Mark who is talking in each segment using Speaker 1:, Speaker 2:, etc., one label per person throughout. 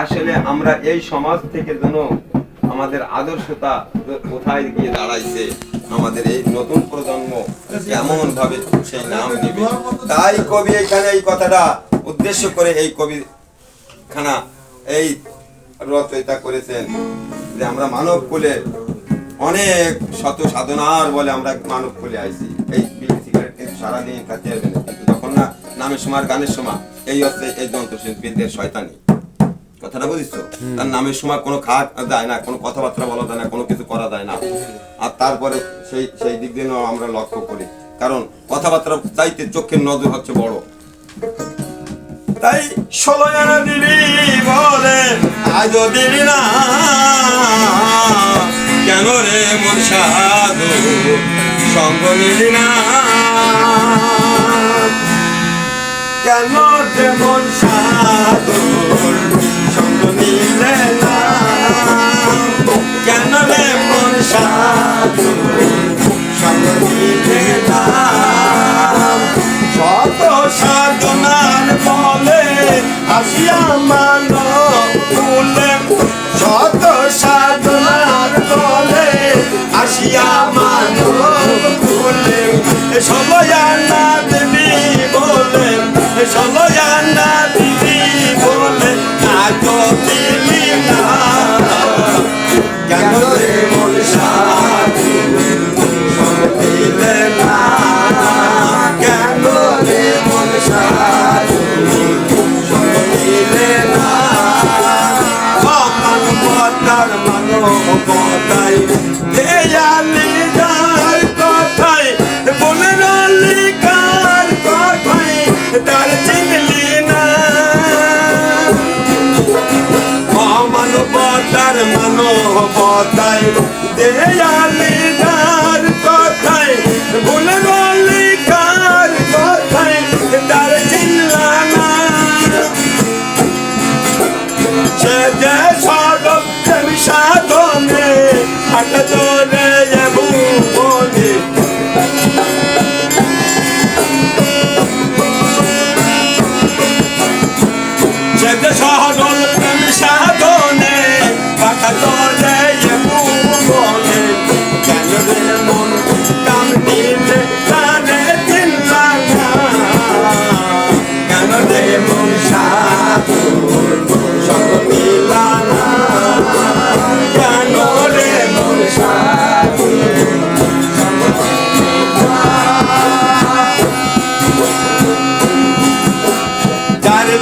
Speaker 1: আসলে আমরা এই সমাজ থেকে যেন আমাদের আদর্শতা কোথায় গিয়ে দাঁড়াইছে, আমাদের এই নতুন প্রজন্ম কেমন ভাবে সেই নাম নেবে তাই কবি এখানে এই কথাটা উদ্দেশ্য করে এই কবি খানা এই রচয়িতা করেছেন যে আমরা মানব কুলে অনেক শত সাধনার বলে আমরা মানব কুলে আইছি। এই সিগারেট কিন্তু সারাদিন কিন্তু যখন না নামের সময় গানের সময় এই হচ্ছে এই যন্ত্রশিল্পীদের শয়তানি। কথাটা বুঝিস তার নামের সময় কোনো খাট দেয় না, কোনো কথাবার্তা বলা যায় না, কোনো কিছু করা যায় না। আর তারপরে সেই সেই দিক দিয়ে আমরা লক্ষ্য করি। কারণ কথাবার্তা চাইতে চোখের নজর হচ্ছে বড়। তাই ষোলো জানা দিলি বলে আজও দিলি না। কেন রে মন সঙ্গ নিলি না? কেন রে মন সঙ্গ না কেন রে মন সাধু সঙ্গ নিলে না শত সাধনার ফলে আসিয়া মানব কুলে শত সাধনার ফলে আসিয়া মানব কুলে সলয়ানা দিদি বলে সলয়ানা ella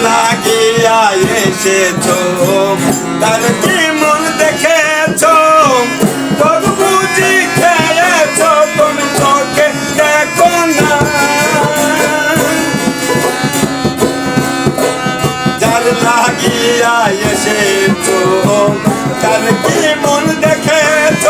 Speaker 1: লাগিয়া এসেছ। তার কি মন দেখেছ, তোর বুঝি খেয়েছো, তুমি চোখে দেখো না। যার লাগিয়া এসেছ, তার কি মন দেখেছ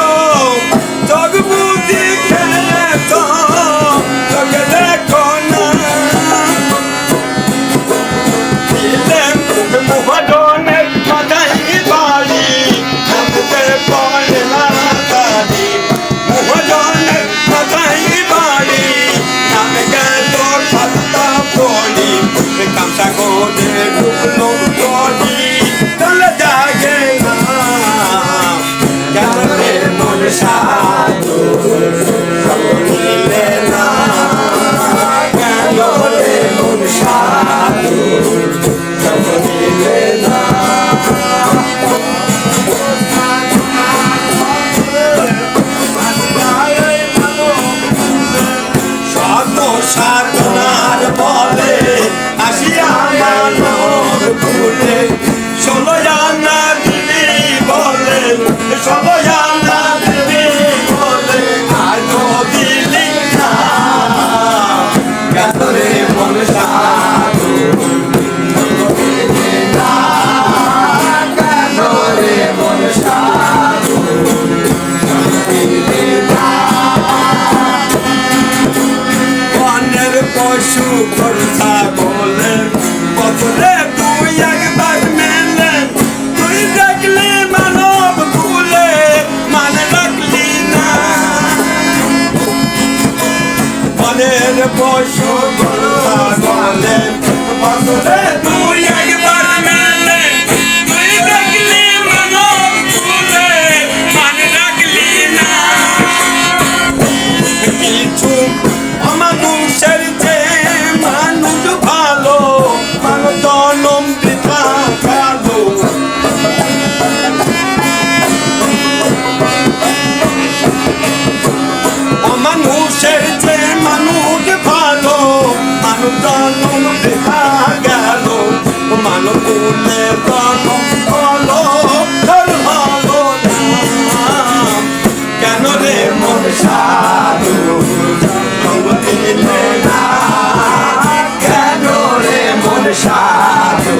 Speaker 1: পশু খরচা বলেন। বছরে তুই একবার মেলে। তুই দেখলি মানব তুলে মানে রাখলি না। পশু জনম দেখা গেল, মানব কুলে জনম হলো হলো কেন রে মন সাধু? দিলে কেন রে
Speaker 2: সাধু?